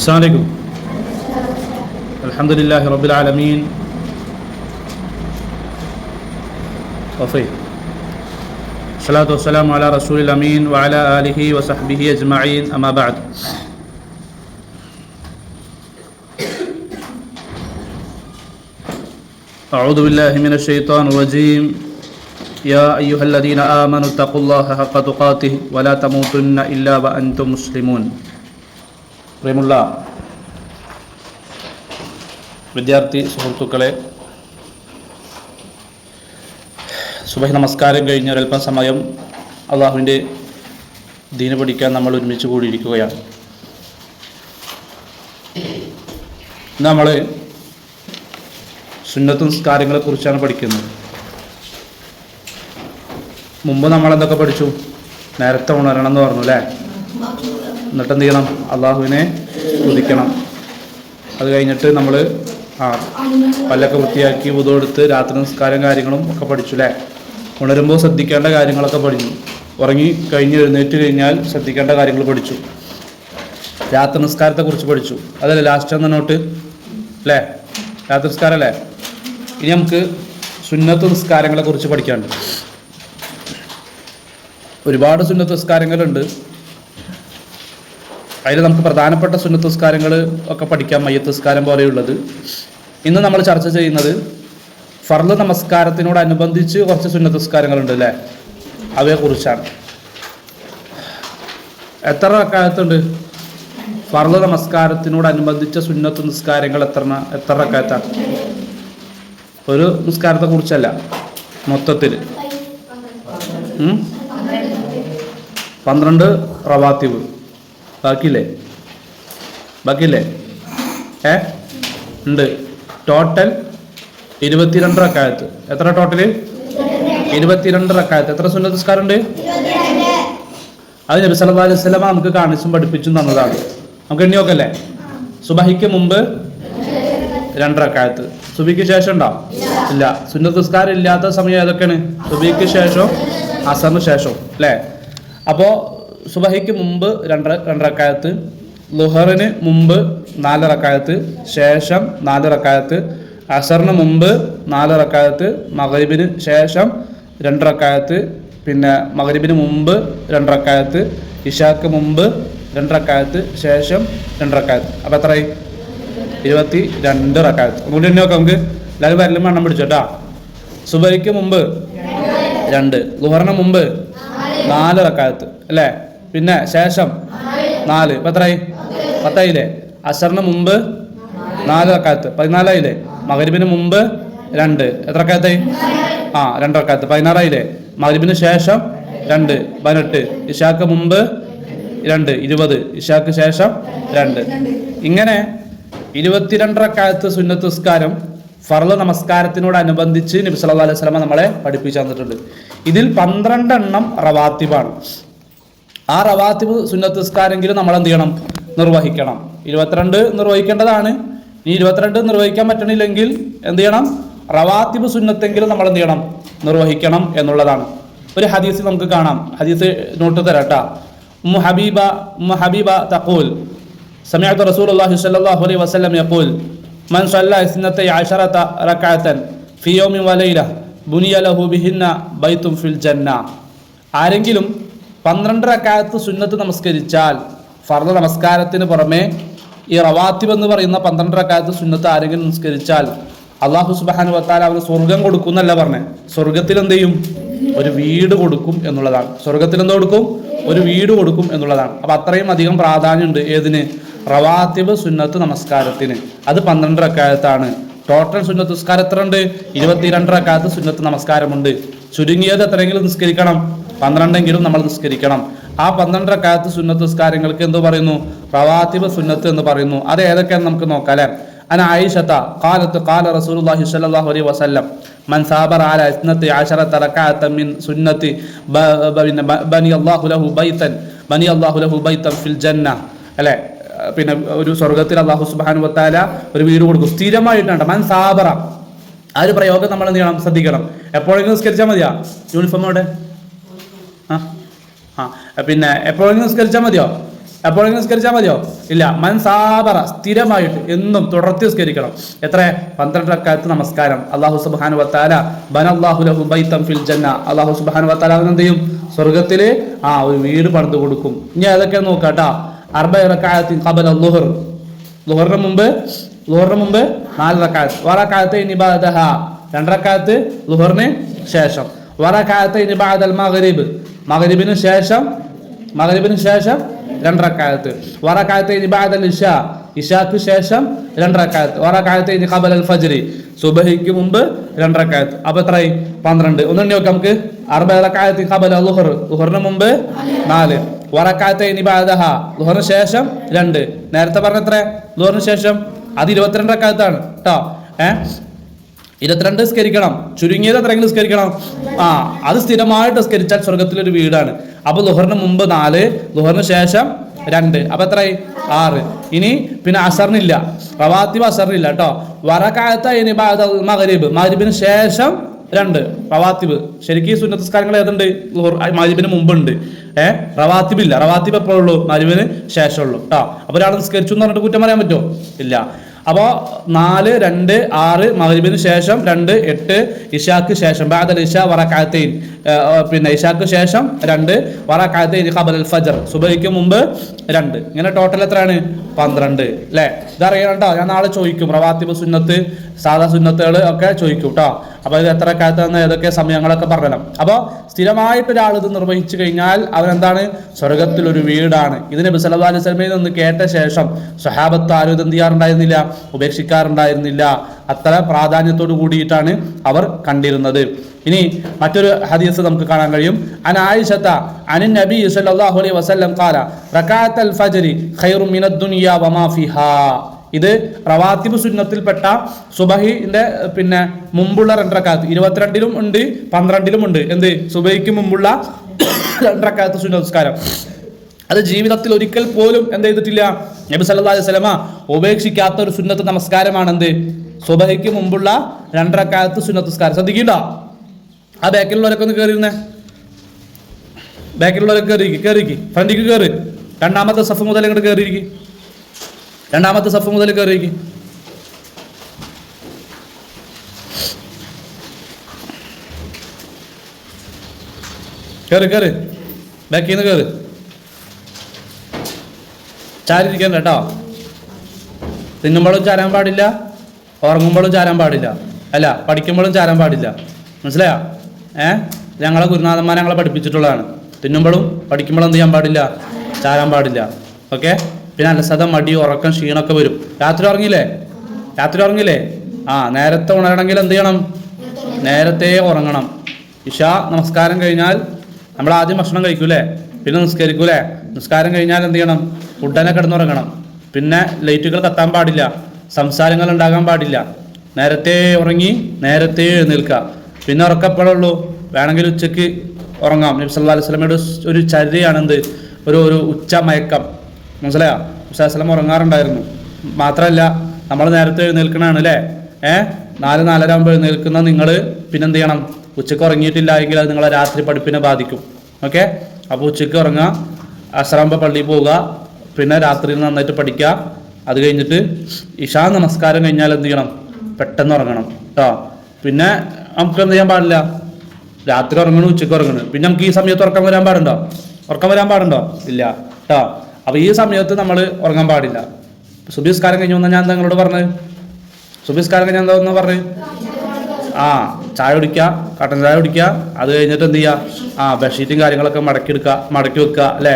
السلام عليكم. الحمد لله رب العالمين. وفي الصلاة والسلام على رسول الأمين وعلى آله وصحبه أجمعين. أما بعد. أعوذ بالله من الشيطان الرجيم. يا أيها الذين آمنوا اتقوا الله حق تقاته ولا تموتن إلا وأنتم مسلمون. പ്രിയമുള്ള വിദ്യാർത്ഥി സുഹൃത്തുക്കളെ സുബഹി നമസ്കാരം കഴിഞ്ഞ ഒരല്പം സമയം അള്ളാഹുവിന്റെ ദീന പഠിക്കാൻ നമ്മൾ ഒരുമിച്ച് കൂടിയിരിക്കുകയാണ്. നമ്മൾ സുന്നത്ത് സംസ്കാരങ്ങളെ കുറിച്ചാണ് പഠിക്കുന്നത്. മുമ്പ് നമ്മൾ എന്തൊക്കെ പഠിച്ചു? നേരത്തെ ഉണരണം എന്ന് പറഞ്ഞു അല്ലേ? എന്നിട്ട് എന്ത് ചെയ്യണം അള്ളാഹുവിനെ കുതിക്കണം അത് കഴിഞ്ഞിട്ട് നമ്മൾ ആ പല്ലൊക്കെ വൃത്തിയാക്കി ഉതവെടുത്ത് രാത്രി നിസ്കാരം കാര്യങ്ങളും ഒക്കെ പഠിച്ചു അല്ലേ ഉണരുമ്പോൾ ശ്രദ്ധിക്കേണ്ട കാര്യങ്ങളൊക്കെ പഠിച്ചു. ഉറങ്ങി കഴിഞ്ഞ് എഴുന്നേറ്റ് കഴിഞ്ഞാൽ ശ്രദ്ധിക്കേണ്ട കാര്യങ്ങൾ പഠിച്ചു. രാത്രി നിസ്കാരത്തെ കുറിച്ച് പഠിച്ചു. അതല്ലേ ലാസ്റ്റ് എന്ന നോട്ട് അല്ലേ രാത്രി നിസ്കാരം അല്ലേ? ഇനി നമുക്ക് സുന്നത്ത് നിസ്കാരങ്ങളെ കുറിച്ച് പഠിക്കാനുണ്ട്. ഒരുപാട് സുന്നത്ത് നിസ്കാരങ്ങളുണ്ട്. അതിൽ നമുക്ക് പ്രധാനപ്പെട്ട സുന്നത്ത് നിസ്കാരങ്ങൾ ഒക്കെ പഠിക്കാം മയ്യത്ത് നിസ്കാരം പോലെയുള്ളത്. ഇന്ന് നമ്മൾ ചർച്ച ചെയ്യുന്നത് ഫർദ് നമസ്കാരത്തിനോടനുബന്ധിച്ച് കുറച്ച് സുന്നത്ത് നിസ്കാരങ്ങളുണ്ട് അല്ലേ? അവയെക്കുറിച്ചാണ്. എത്ര റക്കായത്തുണ്ട്? ഫർദ് നമസ്കാരത്തിനോടനുബന്ധിച്ച സുന്നത്ത് നിസ്കാരങ്ങൾ എത്ര എത്ര റക്കായത്താണ്? ഒരു നിസ്കാരത്തെ കുറിച്ചല്ല മൊത്തത്തിൽ? പന്ത്രണ്ട് റവാത്തിവ് ബാക്കിയില്ലേ? ബാക്കിയില്ലേ? ഏ? ഉണ്ട്. ടോട്ടൽ ഇരുപത്തിരണ്ട് റക്കായത്ത് എത്ര ടോട്ടൽ ഇരുപത്തിരണ്ട് റക്കായത്ത് എത്ര സുന്നത്ത് നിസ്കാരം ഉണ്ട് അത് നബി സല്ലല്ലാഹു അലൈഹി വസല്ലമ നമുക്ക് കാണിച്ചും പഠിപ്പിച്ചും തന്നതാണ്. നമുക്ക് എണ്ണി നോക്കല്ലേ? സുബഹിക്ക് മുമ്പ് രണ്ടറക്കായത്ത് സുബിക്ക് ശേഷം ഉണ്ടോ? ഇല്ല. സുന്നത്ത് നിസ്കാരം ഇല്ലാത്ത സമയം ഏതൊക്കെയാണ്? സുബിക്ക് ശേഷം അസറിന് ശേഷം അല്ലേ? അപ്പോൾ സുബഹിക്ക് മുമ്പ് രണ്ടര രണ്ടറക്കായത്ത് ലുഹറിന് മുമ്പ് നാലറക്കായത്ത് ശേഷം നാലറക്കായത്ത് അസറിന് മുമ്പ് നാല് മകരീബിന് ശേഷം രണ്ടറക്കായത്ത് പിന്നെ മഗ്രിബിന് മുമ്പ് രണ്ട് റക്കായത്ത് ഇഷാക്ക് മുമ്പ് രണ്ടറക്കായത്ത് ശേഷം രണ്ട് അപ്പം എത്രയായി? ഇരുപത്തി രണ്ട് റക്കായത്ത് അതുകൊണ്ട് തന്നെ നോക്കാം നമുക്ക്. എല്ലാവരും വരലും എണ്ണം കേട്ടോ സുബൈക്ക് മുമ്പ് രണ്ട് ലുഹറിന് മുമ്പ് നാല് റക്കായത്ത് അല്ലേ? പിന്നെ ശേഷം നാല്. ഇപ്പം എത്രയായി പത്തായില്ലേ? അസറിന് മുമ്പ് നാല് റക്കായത്ത്. പതിനാലായില്ലേ? മകരിബിന് മുമ്പ് രണ്ട്. എത്ര റക്കായത്തായി? ആ രണ്ട് പതിനാറായില്ലേ? മകരിബിന് ശേഷം രണ്ട്. പതിനെട്ട്. ഇഷാക്ക് മുമ്പ് രണ്ട്. ഇരുപത്. ഇഷാക്ക് ശേഷം രണ്ട്. ഇങ്ങനെ ഇരുപത്തിരണ്ടരക്കാലത്ത് സുന്നത്ത് നിസ്കാരം ഫർൾ നമസ്കാരത്തിനോടനുബന്ധിച്ച് നബി സല്ലല്ലാഹു അലൈഹി സ്വലമ നമ്മളെ പഠിപ്പിച്ചു തന്നിട്ടുണ്ട്. ഇതിൽ പന്ത്രണ്ടെണ്ണം റവാത്തിബാണ്. ആ റവാത്തിബ് സുന്നത്ത് നിസ്കാരെങ്കിലും നമ്മൾ എന്ത് ചെയ്യണം നിർവഹിക്കണം ഇരുപത്തിരണ്ട് നിർവഹിക്കേണ്ടതാണ് ഇനി ഇരുപത്തിരണ്ട് നിർവഹിക്കാൻ പറ്റണില്ലെങ്കിൽ എന്ത് ചെയ്യണം റവാത്തിബ് സുന്നത്തെങ്കിലും നമ്മൾ എന്ത് ചെയ്യണം നിർവഹിക്കണം എന്നുള്ളതാണ് ഒരു ഹദീസ് നമുക്ക് കാണാം ഹദീസ് നോട്ട് തരാട്ടാ ഉമ്മു ഹബീബ ഉമ്മു ഹബീബ തഖൂൽ سمعت رسول الله صلى الله عليه وسلم يقول من صلى اثنتي عشرة ركعة في يوم وليلة بني له بهن بيت في الجنة ആരെങ്കിലും പന്ത്രണ്ട് റക്കായത്ത് സുന്നത്ത് നമസ്കരിച്ചാൽ ഫർദ നമസ്കാരത്തിന് പുറമെ ഈ റവാത്തിബ് എന്ന് പറയുന്ന പന്ത്രണ്ട് റക്കായത്ത് സുന്നത്ത് ആരെങ്കിലും നമസ്കരിച്ചാൽ അള്ളാഹു സുബാനു വത്താൽ അവന് സ്വർഗം കൊടുക്കും എന്നല്ല പറഞ്ഞേ. സ്വർഗത്തിൽ എന്ത് ചെയ്യും? ഒരു വീട് കൊടുക്കും എന്നുള്ളതാണ്. സ്വർഗത്തിൽ എന്ത് കൊടുക്കും? ഒരു വീട് കൊടുക്കും എന്നുള്ളതാണ്. അപ്പൊ അത്രയും അധികം പ്രാധാന്യമുണ്ട് ഏതിന്? റവാത്തിബ് സുന്നത്ത് നമസ്കാരത്തിന്. അത് പന്ത്രണ്ട് റക്കായത്താണ് ടോട്ടൽ സുന്നത്ത് നിസ്കാരം എത്ര ഉണ്ട് ഇരുപത്തിരണ്ട് റക്കായത്ത് സുന്നത്ത് നമസ്കാരമുണ്ട്. ചുരുങ്ങിയത് എത്രയെങ്കിലും നിസ്കരിക്കണം. പന്ത്രണ്ടെങ്കിലും നമ്മൾ നിസ്കരിക്കണം. ആ പന്ത്രണ്ടര കാലത്ത് സുന്നത്ത് നിസ്കാരങ്ങൾക്ക് എന്ത് പറയുന്നു? റവാത്തിബ് സുന്നത്ത് എന്ന് പറയുന്നു. അത് ഏതൊക്കെയാണ് നമുക്ക് നോക്കാം അല്ലെ? അന കാലത്ത് കാല റസൂലുള്ളാഹി സ്വല്ലല്ലാഹു അലൈഹി വസല്ലം. മൻ സാബർ ഇസ്നത്തി മിൻ സുന്നത്തി ബനി അല്ലാഹു ലഹു ബൈതൻ ബനി അല്ലാഹു ലഹു ബൈതൻ ഫിൽ ജന്ന അല്ലേ? പിന്നെ ഒരു സ്വർഗത്തിൽ അള്ളാഹു സുബാനു വത്താല ഒരു വീട് കൊടുക്കും. സ്ഥിരമായിട്ടുണ്ട് മൻ സാബറ. ആ ഒരു പ്രയോഗം നമ്മൾ എന്ത് ചെയ്യണം? ശ്രദ്ധിക്കണം. എപ്പോഴെങ്കിലും നിസ്കരിച്ചാൽ മതിയാ? യൂണിഫോമോടെ ആ ആ. പിന്നെ എപ്പോഴെങ്കിലും നിസ്കരിച്ചാൽ മതിയോ? എപ്പോഴെങ്കിലും നിസ്കരിച്ചാൽ മതിയോ? ഇല്ല. മൻസാബറ സ്ഥിരമായിട്ട് എന്നും തുടർത്തി നിസ്കരിക്കണം. എത്ര? പന്ത്രണ്ട് അക്കാലത്ത് നമസ്കാരം. അള്ളാഹു സുബാനു വത്താല ബൻ അള്ളാഹു ലഹു ബൈത്തം ഫിൽ ജന്ന. അള്ളാഹു സുബാനു വത്താല എന്ത് ചെയ്യും? സ്വർഗത്തിൽ ആ ഒരു വീട് പണിത് കൊടുക്കും. ഇനി അതൊക്കെ നോക്കാട്ടാ അർബ റക്കായത്തിൻ ഖബല ലുഹർ. ലുഹറിന് മുമ്പ് ലുഹറിന് മുമ്പ് നാല് വറക്കാത്ത് ഇനി ബാദഹ രണ്ടരക്കാലത്ത് ലുഹറിന് ശേഷം. വറക്കാത്ത് ഇനി ബാദൽ മഗ്രിബ്. മഗ്രിബിന് ശേഷം മഗ്രിബിന് ശേഷം രണ്ടറക്കാലത്ത്. വറക്കാലത്ത് ബാദൽ ഇഷ. ഇഷാക്ക് ശേഷം രണ്ടറക്കാലത്ത്. വറക്കാലത്ത് ഇനി കബൽ അൽ ഫജ്രി. സുബഹിക്ക് മുമ്പ് രണ്ടറക്കാലത്ത്. അപ്പൊ എത്രയായി? പന്ത്രണ്ട്. ഒന്നുണ്ടി നോക്കാം നമുക്ക്. അറുപതറക്കാലത്ത് കബൽ ലുഹർ. ലുഹറിന് മുമ്പ് നാല്. വറക്കാലത്ത് ഇനി ബാദഹ ലുഹറിന് ശേഷം രണ്ട്. നേരത്തെ പറഞ്ഞ എത്ര ലുഹറിന് ശേഷം അത് ഇരുപത്തിരണ്ടരക്കാലത്താണ് കേട്ടോ ഏഹ് ഇരുപത്തിരണ്ട് സ്കരിക്കണം ചുരുങ്ങിയത് എത്രയെങ്കിലും സ്കരിക്കണം ആ അത് സ്ഥിരമായിട്ട് സ്കരിച്ചാൽ സ്വർഗത്തിലൊരു വീടാണ്. അപ്പൊ ലുഹറിന് മുമ്പ് നാല് ലുഹറിന് ശേഷം രണ്ട്. അപ്പൊ എത്രയായി? ആറ്. ഇനി പിന്നെ അസറിനില്ല. റവാത്തിബ് അസറിനില്ല കേട്ടോ. വറക്കാലത്ത് ഇനി മകരീബ് മകരീബിന് ശേഷം രണ്ട്. റവാത്തിബ്. ശരിക്കും സുന്നസ്കാരങ്ങൾ ഏതുണ്ട്? ലുഹർ മകരീബിന് മുമ്പുണ്ട്. ഏഹ് റവാത്തിബ് ഇല്ല റവാത്തിബ് എപ്പോഴുള്ളൂ? മകരീബിന് ശേഷമുള്ളൂ. കേട്ടോ അപ്പൊ ഒരാൾ നിസ്കരിച്ചു എന്ന് പറഞ്ഞിട്ട് കുറ്റം പറയാൻ പറ്റുമോ? ഇല്ല. അപ്പോൾ നാല് രണ്ട് ആറ് മഹരിബിന് ശേഷം രണ്ട് എട്ട് ഇഷാക്ക് ശേഷം. ബാദൽ ഇഷ വറക്കാത്തൈൻ പിന്നെ ഇഷാക്ക് ശേഷം രണ്ട് വറക്കാത്തൈൻ ഖബൽ അൽ ഫജർ സുബൈക്ക് മുമ്പ് രണ്ട്. ഇങ്ങനെ ടോട്ടൽ എത്രയാണ്? പന്ത്രണ്ട്. അല്ലേ ഇതറിയണം കേട്ടോ ഞാൻ നാളെ ചോദിക്കും. റവാത്തിബ് സുന്നത്ത് സാധാ സുന്നത്തുകൾ ഒക്കെ ചോദിക്കും കേട്ടോ അപ്പോൾ ഇത് എത്ര കാലത്ത് ഏതൊക്കെ സമയങ്ങളൊക്കെ പറയണം അപ്പോൾ സ്ഥിരമായിട്ട് ഒരാൾ ഇത് നിർവഹിച്ചു കഴിഞ്ഞാൽ അവൻ എന്താണ്? സ്വർഗത്തിൽ ഒരു വീടാണ് ഇതിന് ബിസലബ് അലി സ്വലമയിൽ നിന്ന് കേട്ട ശേഷം സ്വഹാബത്ത് ആരും ഇത് എന്ത് ചെയ്യാറുണ്ടായിരുന്നില്ല? ഉപേക്ഷിക്കാറുണ്ടായിരുന്നില്ല. അത്ര പ്രാധാന്യത്തോട് കൂടിയിട്ടാണ് അവർ കണ്ടിരുന്നത്. ഇനി മറ്റൊരു ഹദീസ് നമുക്ക് കാണാൻ കഴിയും. അൻ ആയിഷത്ത അനു നബി സല്ലല്ലാഹു അലൈഹി വസല്ലം ഖാല റകാത്തൽ ഫജ്രി ഖൈറു മിനദ് ദുനിയ വമാ ഫിഹാ. ഇത് റവാത്തിബ് സുന്നത്തിൽപ്പെട്ട സുബഹിന്റെ പിന്നെ മുമ്പുള്ള രണ്ടരക്കാലത്ത്. ഇരുപത്തിരണ്ടിലും ഉണ്ട് പന്ത്രണ്ടിലും ഉണ്ട്. എന്ത്? സുബഹിക്ക് മുമ്പുള്ള രണ്ടരക്കാലത്ത് സുന്നസ്കാരം അത് ജീവിതത്തിൽ ഒരിക്കൽ പോലും എന്ത് ചെയ്തിട്ടില്ല. നബി സല്ലല്ലാഹു അലൈഹി വസല്ലമ ഉപേക്ഷിക്കാത്ത ഒരു സുന്നത്ത് നമസ്കാരമാണ് എന്ത്? സുബഹിക്ക് മുമ്പുള്ള രണ്ടരക്കാലത്ത് സുന്നത്തസ്കാരം ശ്രദ്ധിക്കണ്ട. ആ ബാക്കിലുള്ളവരൊക്കെ ഒന്ന് കയറിയിരുന്നേ ബാക്കിലുള്ളവരൊക്കെ കയറിയിരിക്കും കയറിയിരിക്കും ഫ്രണ്ടിക്ക് കയറി രണ്ടാമത്തെ സഫ് മുതൽ ഇങ്ങോട്ട് കയറിയിരിക്കും രണ്ടാമത്തെ സഫ് മുതൽ കയറിയിരിക്കും കയറി കയറി. ബാക്കിൽ നിന്ന് കയറി. ചാരിയിരിക്കാൻ കേട്ടോ. തിന്നുമ്പോഴും ചാരാൻ പാടില്ല ഉറങ്ങുമ്പോഴും ചാരാൻ പാടില്ല. അല്ല പഠിക്കുമ്പോഴും ചാരാൻ പാടില്ല. മനസ്സിലായോ? ഏ? ഞങ്ങളെ ഗുരുനാഥന്മാരെ ഞങ്ങളെ പഠിപ്പിച്ചിട്ടുള്ളതാണ്. തിന്നുമ്പോഴും പഠിക്കുമ്പോഴും എന്ത് ചെയ്യാൻ പാടില്ല? ചാരാൻ പാടില്ല. ഓക്കെ പിന്നെ അലസത മടി ഉറക്കം ക്ഷീണമൊക്കെ വരും. രാത്രി ഉറങ്ങില്ലേ രാത്രി ഉറങ്ങില്ലേ ആ നേരത്തെ ഉണരണമെങ്കിൽ എന്ത് ചെയ്യണം? നേരത്തെ ഉറങ്ങണം. ഇഷ നമസ്കാരം കഴിഞ്ഞാൽ നമ്മൾ ആദ്യം ഭക്ഷണം കഴിക്കൂലേ? പിന്നെ നിസ്കരിക്കൂലേ? നിസ്കാരം കഴിഞ്ഞാൽ എന്ത് ചെയ്യണം? ഉടനെ കിടന്നുറങ്ങണം. പിന്നെ ലൈറ്റുകൾ കത്താൻ പാടില്ല. സംസാരങ്ങൾ ഉണ്ടാകാൻ പാടില്ല. നേരത്തെ ഉറങ്ങി നേരത്തെ എഴുന്നേൽക്കുക. പിന്നെ ഉറക്കപ്പെടുള്ളൂ വേണമെങ്കിൽ ഉച്ചയ്ക്ക് ഉറങ്ങാം. നബി സല്ലല്ലാഹു അലൈഹി വസല്ലമയുടെ ഒരു ചരിതയാണെന്ത്? ഒരു ഒരു ഉച്ച മയക്കം മനസ്സിലായോ? മുസാസ്ലം ഉറങ്ങാറുണ്ടായിരുന്നു. മാത്രമല്ല നമ്മൾ നേരത്തെ എഴുന്നേൽക്കണാണ് അല്ലേ? ഏ? നാല് നാലര ആകുമ്പോൾ എഴുന്നേൽക്കുന്ന നിങ്ങൾ പിന്നെന്ത് ചെയ്യണം ഉച്ചയ്ക്ക് ഉറങ്ങിയിട്ടില്ല എങ്കിൽ അത് നിങ്ങളെ രാത്രി പഠിപ്പിനെ ബാധിക്കും. ഓക്കെ? അപ്പോൾ ഉച്ചയ്ക്ക് ഉറങ്ങുക അസറാമ്പ പള്ളിയിൽ പോവുക പിന്നെ രാത്രിയിൽ നന്നായിട്ട് പഠിക്കുക. അത് കഴിഞ്ഞിട്ട് ഇഷാ നമസ്കാരം കഴിഞ്ഞാൽ എന്ത് ചെയ്യണം? പെട്ടെന്ന് ഉറങ്ങണം കേട്ടോ പിന്നെ നമുക്ക് എന്ത് ചെയ്യാൻ പാടില്ല? രാത്രി ഉറങ്ങണം ഉച്ചയ്ക്ക് ഉറങ്ങണം. പിന്നെ നമുക്ക് ഈ സമയത്ത് ഉറക്കം വരാൻ പാടുണ്ടോ? ഉറക്കം വരാൻ പാടുണ്ടോ? ഇല്ല കേട്ടോ അപ്പോൾ ഈ സമയത്ത് നമ്മൾ ഉറങ്ങാൻ പാടില്ല. സുബിസ്കാരം കഴിഞ്ഞു വന്നാൽ ഞാൻ നിങ്ങളോട് പറഞ്ഞു സുബിസ്കാരം കഴിഞ്ഞാൽ എന്താ ഒന്ന് പറഞ്ഞു ആ ചായ കുടിക്കുക കട്ടൻ ചായ കുടിക്കുക അത് കഴിഞ്ഞിട്ട് എന്ത് ചെയ്യുക ആ ബെഡ്ഷീറ്റും കാര്യങ്ങളൊക്കെ മടക്കി എടുക്കുക മടക്കി വെക്കുക അല്ലേ?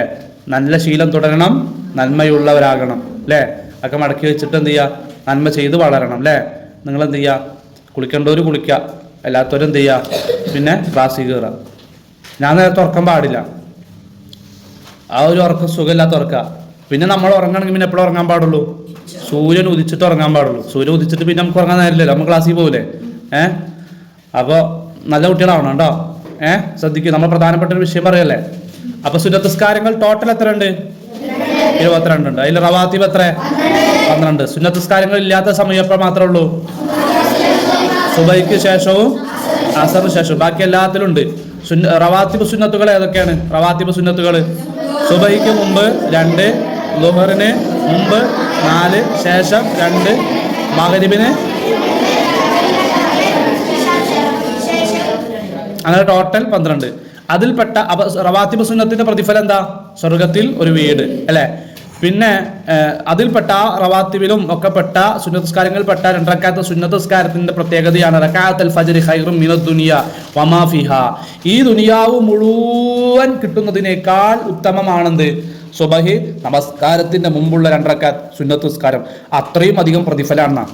നല്ല ശീലം തുടരണം നന്മയുള്ളവരാകണം അല്ലേ? ഒക്കെ മടക്കി വെച്ചിട്ട് എന്ത് ചെയ്യുക നന്മ ചെയ്ത് വളരണം അല്ലേ? നിങ്ങൾ എന്ത് ചെയ്യുക കുളിക്കേണ്ടവർ കുളിക്കുക എല്ലാത്തവരും എന്ത് ചെയ്യുക പിന്നെ ക്ലാസ്സിൽ കയറുക ഞാൻ നേരത്തെ ഉറക്കം പാടില്ല. ആ ഒരു ഉറക്കം സുഖമില്ലാത്ത ഉറക്ക പിന്നെ നമ്മൾ ഉറങ്ങണമെങ്കിൽ പിന്നെ എപ്പോഴും ഉറങ്ങാൻ പാടുള്ളൂ. സൂര്യൻ ഉദിച്ചിട്ട് ഉറങ്ങാൻ പാടുള്ളൂ. സൂര്യൻ ഉദിച്ചിട്ട് പിന്നെ നമുക്ക് ഉറങ്ങാൻ നേരില്ലല്ലോ നമ്മൾ ക്ലാസ്സിൽ പോകില്ലേ ഏഹ് അപ്പോൾ നല്ല കുട്ടികളാവണം കേട്ടോ. ഏഹ് ശ്രദ്ധിക്കുക നമ്മൾ പ്രധാനപ്പെട്ട ഒരു വിഷയം പറയല്ലേ? അപ്പൊ സുന്നത്തസ്കാരങ്ങൾ ടോട്ടൽ എത്ര ഉണ്ട്? ഇരുപത്തിരണ്ട് ഉണ്ട്. അതിൽ റവാത്തിബ് എത്ര? പന്ത്രണ്ട്. സുന്നത്തസ്കാരങ്ങൾ ഇല്ലാത്ത സമയം എപ്പോൾ മാത്രമേ ഉള്ളൂ? സുബൈക്ക് ശേഷവും അസറിന് ശേഷവും. ബാക്കി എല്ലാത്തിലും ഉണ്ട്. റവാത്തിബ് സുന്നത്തുകൾ ഏതൊക്കെയാണ്? റവാത്തിബ് സുന്നത്തുകൾ. സുബൈക്ക് മുമ്പ് രണ്ട് ലുഹറിന് മുമ്പ് നാല് ശേഷം രണ്ട് മകരിബിന് അങ്ങനെ ടോട്ടൽ പന്ത്രണ്ട്. അതിൽപ്പെട്ട റവാത്തിബ് സുന്നത്തിന്റെ പ്രതിഫലം എന്താ? സ്വർഗത്തിൽ ഒരു വീട് അല്ലെ? പിന്നെ അതിൽപ്പെട്ട റവാത്തിവിലും ഒക്കെ പെട്ട സുന്നതസ്കാരങ്ങളിൽ പെട്ട രണ്ടരക്കാത്ത സുന്നതസ്കാരത്തിന്റെ പ്രത്യേകതയാണ് റക്കാത്തൽ മിന ഈ ദുനിയാവ് മുഴുവൻ കിട്ടുന്നതിനേക്കാൾ ഉത്തമമാണെന്ത്? സുബഹി നമസ്കാരത്തിന്റെ മുമ്പുള്ള രണ്ടരക്കാത്ത് സുന്നത്തുസ്കാരം അത്രയും അധികം പ്രതിഫലമാണ്.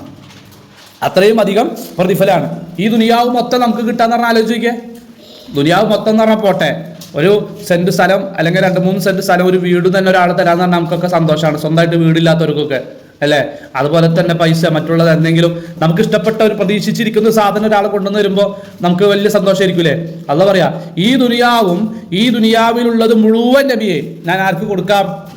അത്രയും അധികം പ്രതിഫലമാണ്. ഈ ദുനിയാവ് മൊത്തം നമുക്ക് കിട്ടാന്ന് പറഞ്ഞാൽ ആലോചിക്കേ. ദുനിയാവ് മൊത്തം എന്ന് പറഞ്ഞാൽ പോട്ടെ. ഒരു സെന്റ് സ്ഥലം അല്ലെങ്കിൽ രണ്ട് മൂന്ന് സെന്റ് സ്ഥലം ഒരു വീട് തന്നെ ഒരാൾ തരാന്ന് പറഞ്ഞാൽ നമുക്കൊക്കെ സന്തോഷമാണ്. സ്വന്തമായിട്ട് വീടില്ലാത്തവർക്കൊക്കെ അല്ലേ? അതുപോലെ തന്നെ പൈസ മറ്റുള്ളത് എന്തെങ്കിലും നമുക്ക് ഇഷ്ടപ്പെട്ട ഒരു പ്രതീക്ഷിച്ചിരിക്കുന്ന സാധനം ഒരാൾ കൊണ്ടുവന്ന് വരുമ്പോൾ നമുക്ക് വലിയ സന്തോഷമായിരിക്കൂലേ? അല്ല പറയാ ഈ ദുനിയാവും ഈ ദുനിയാവിലുള്ളത് മുഴുവൻ നബിയെ ഞാൻ ആർക്ക് കൊടുക്കാം?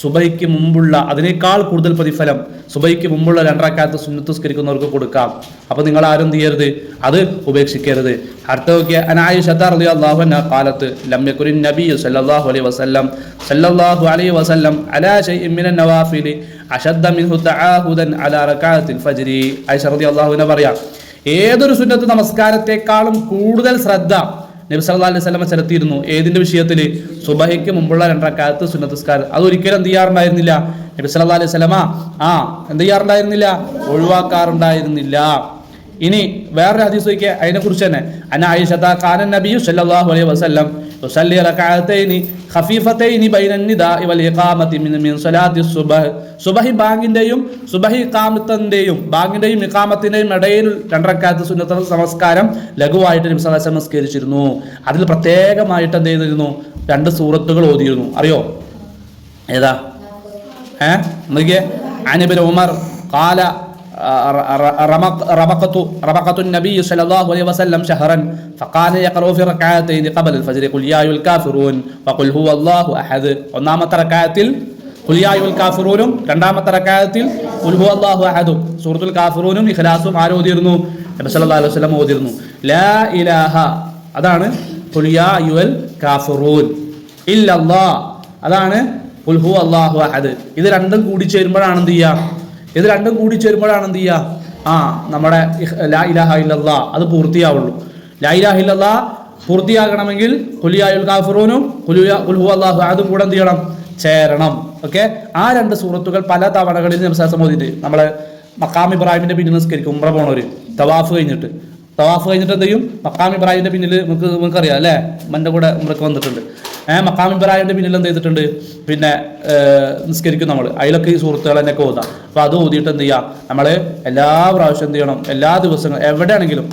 സുബൈക്ക് മുമ്പുള്ള അതിനേക്കാൾ കൂടുതൽ പ്രതിഫലം സുബൈക്ക് മുമ്പുള്ള രണ്ടരക്കാലത്ത് സുന്നത്തുസ്കരിക്കുന്നവർക്ക് കൊടുക്കാം. അപ്പൊ നിങ്ങൾ ആരും ചെയ്യരുത്? അത് ഉപേക്ഷിക്കരുത്. അടുത്ത നോക്കിയ അനായിഷത്താഹു കാലത്ത് ലമ്യക്കുരിൻ നബി സല്ലല്ലാഹു അലൈഹി വസല്ലം വസല്ലം അലാ നവാഫിലി തആഹുദൻ അലാ അൻഹ ഏതൊരു സുന്നത്ത് നമസ്കാരത്തെക്കാളും കൂടുതൽ ശ്രദ്ധ നബി സല്ലല്ലാഹു അലൈഹി വസല്ലമ ചെലുത്തിയിരുന്നു. ഏതിന്റെ വിഷയത്തിൽ സുബഹയ്ക്ക് മുമ്പുള്ള രണ്ടരക്കാലത്ത് സുന്നത്തസ്കാരം. അത് ഒരിക്കലും എന്ത് ചെയ്യാറുണ്ടായിരുന്നില്ല. നബി സല്ലല്ലാഹു അലൈഹി സ്വലമ ആ എന്ത് ചെയ്യാറുണ്ടായിരുന്നില്ല? ഒഴിവാക്കാറുണ്ടായിരുന്നില്ല. ഇനി വേറൊരു ഹദീസ് നോക്കിയാൽ അതിനെ കുറിച്ച് തന്നെ അന ആയിഷത കാനൻ നബിയു സല്ലല്ലാഹു അലൈഹി വസല്ലം യുസല്ലി റകഅതൈനി ഖഫീഫതൈനി ബൈന നിദാഇ വൽ ഇഖാമതി മിൻ മിൻ സ്വലാത്തി സുബഹ്. സുബഹി ബാങ്കിന്റെയും സുബഹി ഇഖാമത്തിന്റെയും ബാങ്കിന്റെയും ഇഖാമത്തിന്റെയും ഇടയിൽ രണ്ടരക്കാലത്ത് സുന്നത്ത നമസ്കാരം ലഘുവായിട്ട് നബി സല്ലല്ലാഹു നമസ്കരിച്ചിരുന്നു അതിൽ പ്രത്യേകമായിട്ട് എന്ത് ചെയ്തിരുന്നു? രണ്ട് സൂറത്തുകൾ ഓതിയിരുന്നു. അറിയോ? ഏതാ? ഏ? നോക്കിയേ. അനിബിൻ ഉമർ കാല رمق رمقت رمقت النبي صلى الله عليه وسلم شهرا فقال يقرأ في ركعتين قبل الفجر قل يا أيها الكافرون وقل هو الله أحد ഒന്നാമത്തെ റക്കായത്തിൽ കുലിയായുൽ കാഫിറൂനും രണ്ടാമത്തെ റക്കായത്തിൽ ഉൽഹു അള്ളാഹു അഹദും സൂറത്തുൽ കാഫിറൂനും ഇഖ്ലാസും ആര് ഓതിയിരുന്നു നബി സല്ലല്ലാഹു അലൈഹി വസല്ലം ഓതിയിരുന്നു ലാ ഇലാഹ അതാണ് കുലിയായുൽ കാഫിറൂൻ ഇല്ലല്ലാ അതാണ് ഉൽഹു അള്ളാഹു അഹദ് ഇത് രണ്ടും കൂടി ചേരുമ്പോഴാണ് എന്ത് ചെയ്യുക ഇത് രണ്ടും കൂടി ചേരുമ്പോഴാണ് എന്ത് ചെയ്യുക? ആ നമ്മുടെ ലാ ഇലാഹ ഇല്ലല്ലാ അത് പൂർത്തിയാവുള്ളൂ. ലാ ഇലാഹ ഇല്ലല്ലാ പൂർത്തിയാകണമെങ്കിൽ കുലിയായുൽ കാഫിറൂനും കുലിയ കുൽഹു അള്ളാഹു അതും കൂടെ എന്ത് ചെയ്യണം? ചേരണം. ഓക്കെ? ആ രണ്ട് സൂറത്തുകൾ പല തവണകളിൽ നംസാസം ഓതിയിട്ട് നമ്മളെ മക്കാം ഇബ്രാഹിമിന്റെ പിന്നിൽ നിസ്കരിക്കും ഉമ്ര പോണവര്. തവാഫ് കഴിഞ്ഞിട്ട്. തവാഫ് കഴിഞ്ഞിട്ട് എന്ത് ചെയ്യും? മക്കാം ഇബ്രാഹിമിന്റെ പിന്നിൽ നമുക്ക് നമുക്കറിയാം അല്ലേ? മന്റെ കൂടെ ഉമ്രക്ക് വന്നിട്ടുണ്ട്. മക്കാം ഇബ്രാഹിമിന്റെ പിന്നിൽ എന്ത് ചെയ്തിട്ടുണ്ട്? പിന്നെ നിസ്കരിക്കും നമ്മൾ അതിലൊക്കെ ഈ സുഹൃത്തുക്കൾ തന്നെയൊക്കെ ഓതാം. അപ്പോൾ അത് ഓതിയിട്ട് എന്ത് ചെയ്യാം? നമ്മൾ എല്ലാ പ്രാവശ്യം എന്ത് ചെയ്യണം? എല്ലാ ദിവസങ്ങളും എവിടെയാണെങ്കിലും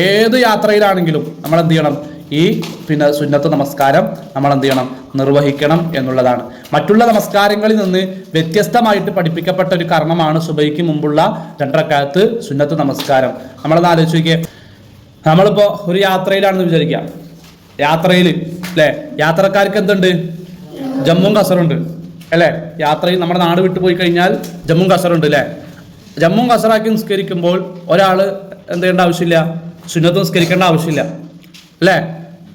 ഏത് യാത്രയിലാണെങ്കിലും നമ്മൾ എന്ത് ചെയ്യണം? ഈ പിന്നെ സുന്നത്ത് നമസ്കാരം നമ്മൾ എന്ത് ചെയ്യണം? നിർവഹിക്കണം എന്നുള്ളതാണ്. മറ്റുള്ള നമസ്കാരങ്ങളിൽ നിന്ന് വ്യത്യസ്തമായിട്ട് പഠിപ്പിക്കപ്പെട്ട ഒരു കർമ്മമാണ് സുബൈക്ക് മുമ്പുള്ള രണ്ടരക്കാലത്ത് സുന്നത്ത് നമസ്കാരം. നമ്മളൊന്ന് ആലോചിക്കുക നമ്മളിപ്പോൾ ഒരു യാത്രയിലാണെന്ന് വിചാരിക്കുക. യാത്രയിൽ അല്ലേ യാത്രക്കാർക്ക് എന്തുണ്ട്? ജമ്മും കസറുണ്ട് അല്ലേ? യാത്രയിൽ നമ്മുടെ നാട് വിട്ടു പോയി കഴിഞ്ഞാൽ ജമ്മും കസറുണ്ട് അല്ലേ ജമ്മു കസറാക്കി നിസ്കരിക്കുമ്പോൾ ഒരാൾ എന്ത് ചെയ്യേണ്ട ആവശ്യമില്ല? സുന്നത്ത് നിസ്കരിക്കേണ്ട ആവശ്യമില്ല. അല്ലേ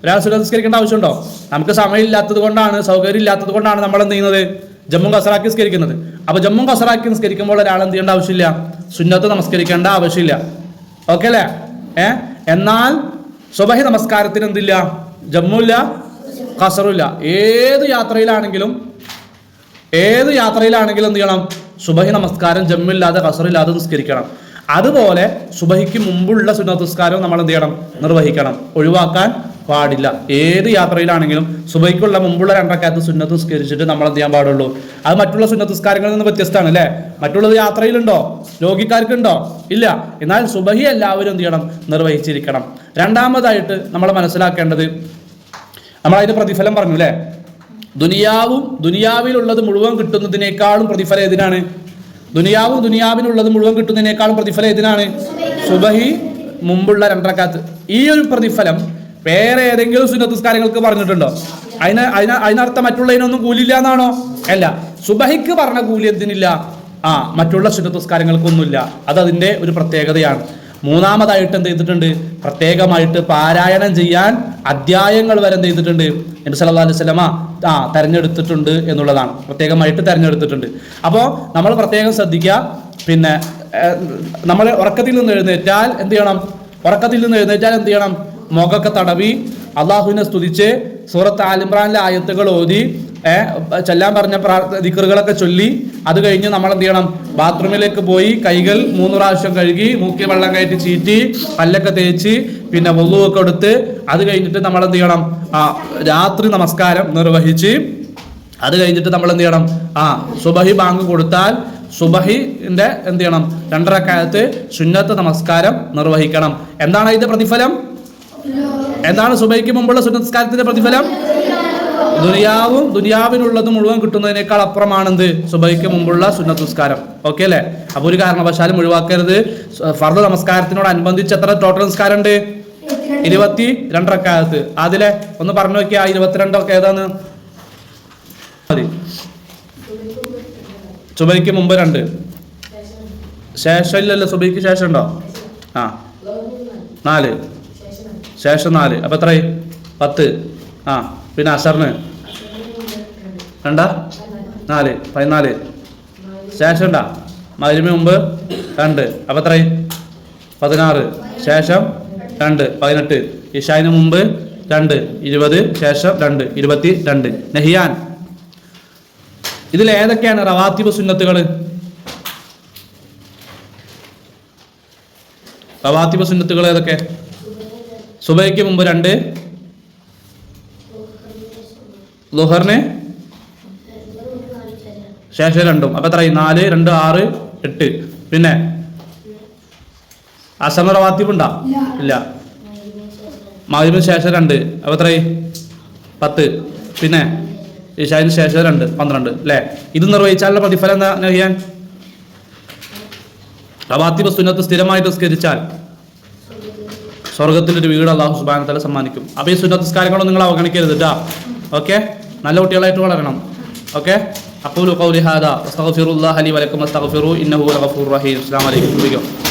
ഒരാൾ സുന്നത്ത് നിസ്കരിക്കേണ്ട ആവശ്യമുണ്ടോ? നമുക്ക് സമയമില്ലാത്തത് കൊണ്ടാണ് സൗകര്യം ഇല്ലാത്തത് കൊണ്ടാണ് നമ്മൾ എന്ത് ചെയ്യുന്നത്? ജമ്മു കസറാക്കി നിസ്കരിക്കുന്നത്. അപ്പോൾ ജമ്മു കസറാക്കി നിസ്കരിക്കുമ്പോൾ ഒരാൾ എന്ത് ചെയ്യേണ്ട ആവശ്യമില്ല? സുന്നത്ത് നമസ്കരിക്കേണ്ട ആവശ്യമില്ല. ഓക്കെ അല്ലേ ഏ? എന്നാൽ സുബഹി നമസ്കാരത്തിന് എന്തില്ല? ജമ്മുല്ല കസറുമില്ല ഏത് യാത്രയിലാണെങ്കിലും ഏത് യാത്രയിലാണെങ്കിലും എന്ത് ചെയ്യണം? സുബഹി നമസ്കാരം ജമ്മില്ലാതെ കസറില്ലാതെ നിസ്കരിക്കണം. അതുപോലെ സുബഹിക്ക് മുമ്പുള്ള സുന്നത്ത് നിസ്കാരവും നമ്മൾ എന്ത് ചെയ്യണം? നിർവഹിക്കണം. ഒഴിവാക്കാൻ പാടില്ല. ഏത് യാത്രയിലാണെങ്കിലും സുബഹിക്കുള്ള മുമ്പുള്ള രണ്ടക്കാലത്ത് സുന്നത്ത് നിസ്കരിച്ചിട്ട് നമ്മൾ എന്ത് ചെയ്യാൻ പാടുള്ളൂ? അത് മറ്റുള്ള സുന്നത്ത് നിസ്കാരങ്ങളിൽ നിന്ന് വ്യത്യസ്തമാണ് അല്ലേ? മറ്റുള്ളത് യാത്രയിലുണ്ടോ? രോഗിക്കാർക്കുണ്ടോ? ഇല്ല. എന്നാൽ സുബഹി എല്ലാവരും എന്ത് ചെയ്യണം? നിർവഹിച്ചിരിക്കണം. രണ്ടാമതായിട്ട് നമ്മൾ മനസ്സിലാക്കേണ്ടത് നമ്മൾ അതിന്റെ പ്രതിഫലം പറഞ്ഞു അല്ലേ? ദുനിയാവും ദുനിയാവിലുള്ളത് മുഴുവൻ കിട്ടുന്നതിനേക്കാളും പ്രതിഫലം ഏതിനാണ്? ദുനിയാവും ദുനിയാവിനുള്ളത് മുഴുവൻ കിട്ടുന്നതിനേക്കാളും പ്രതിഫലം ഏതിനാണ്? സുബഹി മുമ്പുള്ള രണ്ടരക്കാത്ത്. ഈ ഒരു പ്രതിഫലം വേറെ ഏതെങ്കിലും സുന്നത്തസ്കാരങ്ങൾക്ക് പറഞ്ഞിട്ടുണ്ടോ? അതിന് അതിന് അതിനർത്ഥം മറ്റുള്ളതിനൊന്നും കൂലില്ല എന്നാണോ? അല്ല. സുബഹിക്ക് പറഞ്ഞ കൂലി എന്തിനില്ല? ആ മറ്റുള്ള സുന്നത്തസ്കാരങ്ങൾക്കൊന്നുമില്ല. അത് അതിന്റെ ഒരു പ്രത്യേകതയാണ്. മൂന്നാമതായിട്ട് എന്ത് ചെയ്തിട്ടുണ്ട്? പ്രത്യേകമായിട്ട് പാരായണം ചെയ്യാൻ അധ്യായങ്ങൾ വരെ എന്ത് ചെയ്തിട്ടുണ്ട്? നബി സല്ലാ അലൈഹി സ്വലമ ആ തെരഞ്ഞെടുത്തിട്ടുണ്ട് എന്നുള്ളതാണ്. പ്രത്യേകമായിട്ട് തെരഞ്ഞെടുത്തിട്ടുണ്ട്. അപ്പോൾ നമ്മൾ പ്രത്യേകം ശ്രദ്ധിക്കുക. പിന്നെ നമ്മൾ ഉറക്കത്തിൽ നിന്ന് എഴുന്നേറ്റാൽ എന്ത് ചെയ്യണം? ഉറക്കത്തിൽ നിന്ന് എഴുന്നേറ്റാൽ എന്ത് ചെയ്യണം? മുഖമൊക്കെ തടവി അള്ളാഹുവിനെ സ്തുതിച്ച് സൂറത്ത് ആലിമ്രാനിലെ ആയത്തുകൾ ഓതി ചെല്ലാൻ പറഞ്ഞ ദിക്കറുകളൊക്കെ ചൊല്ലി അത് കഴിഞ്ഞ് നമ്മൾ എന്ത് ചെയ്യണം? ബാത്റൂമിലേക്ക് പോയി കൈകൾ മൂന്ന് പ്രാവശ്യം കഴുകി മൂക്കി വെള്ളം കയറ്റി ചീറ്റി പല്ലൊക്കെ തേച്ച് പിന്നെ ഒക്കെ എടുത്ത് അത് കഴിഞ്ഞിട്ട് നമ്മൾ എന്ത് ചെയ്യണം? ആ രാത്രി നമസ്കാരം നിർവഹിച്ച് അത് കഴിഞ്ഞിട്ട് നമ്മൾ എന്ത് ചെയ്യണം? ആ സുബഹി ബാങ്ക് കൊടുത്താൽ സുബഹിന്റെ എന്ത് ചെയ്യണം? രണ്ടരക്കാലത്ത് സുന്നത്ത് നമസ്കാരം നിർവഹിക്കണം. എന്താണ് ഇതിന്റെ പ്രതിഫലം? എന്താണ് സുബഹിക്ക് മുമ്പുള്ള സുന്നസ്കാരത്തിന്റെ പ്രതിഫലം? ദുനിയാവും ദുനിയാവിനുള്ളത് മുഴുവൻ കിട്ടുന്നതിനേക്കാൾ അപ്പുറമാണെന്ത്? സുബൈക്ക് മുമ്പുള്ള സുന്നത്ത് നിസ്കാരം ഓക്കെ അല്ലേ? അപ്പൊ ഒരു കാരണവശാലും ഒഴിവാക്കരുത്. ഫർദ് നമസ്കാരത്തിനോട് അനുബന്ധിച്ച് എത്ര ടോട്ടൽ നമസ്കാരം ഉണ്ട് ഇരുപത്തി രണ്ടരക്കാലത്ത് അതിലെ ഒന്ന് പറഞ്ഞു നോക്കിയാ ഇരുപത്തിരണ്ടൊക്കെ ഏതാന്ന് മതി. സുബൈക്ക് മുമ്പ് രണ്ട്. ശേഷം ഇല്ലല്ലോ സുബൈക്ക് ശേഷം ഉണ്ടോ ആ. നാല്. ശേഷം നാല്. അപ്പൊ എത്രയായി? പത്ത്. ആ. പിന്നെ അസറിന് രണ്ടാ നാല് പതിനാല്. ശേഷം ഉണ്ടാ മതിന് മുമ്പ് രണ്ട്. അപ്പൊ എത്രയും പതിനാറ്. ശേഷം രണ്ട്. പതിനെട്ട്. ഇഷായിന് മുമ്പ് രണ്ട്. ഇരുപത്. ശേഷം രണ്ട്. ഇരുപത്തി രണ്ട് നെഹിയാൻ. ഇതിൽ ഏതൊക്കെയാണ് റവാത്തിബ് സുന്നത്തുകൾ? റവാത്തിബ് സുന്നത്തുകൾ ഏതൊക്കെ? സുബൈക്ക് മുമ്പ് രണ്ട്. ലുഹറിന് ശേഷം രണ്ടും. അപ്പൊ എത്രയായി? നാല് രണ്ട് ആറ് എട്ട്. പിന്നെ? അസമ റവാത്തിബ് ഉണ്ടാ? ഇല്ല. മകരവിന് ശേഷം രണ്ട്. അപ്പൊ എത്രയായി? പത്ത്. പിന്നെ? ഇഷാന് ശേഷം രണ്ട്. പന്ത്രണ്ട്. അല്ലേ? ഇത് നിർവഹിച്ചാലുള്ള പ്രതിഫലം എന്താ? ചെയ്യാൻ റവാത്തിബ് സുന്നത്ത് സ്ഥിരമായിട്ട് സ്കരിച്ചാൽ സ്വർഗത്തിൽ ഒരു വീട് അള്ളാഹു സുബാന തല സമ്മാനിക്കും. അപ്പോൾ ഈ സുന്നത്ത് സ്കാരങ്ങളൊന്നും നിങ്ങൾ അവഗണിക്കരുത് കേട്ടോ ഓക്കെ? നല്ല കുട്ടികളായിട്ട് വളരണം. ഓക്കെ? أقول قولي هذا أستغفر الله لي ولكم أستغفروه إنه هو الغفور الرحيم السلام عليكم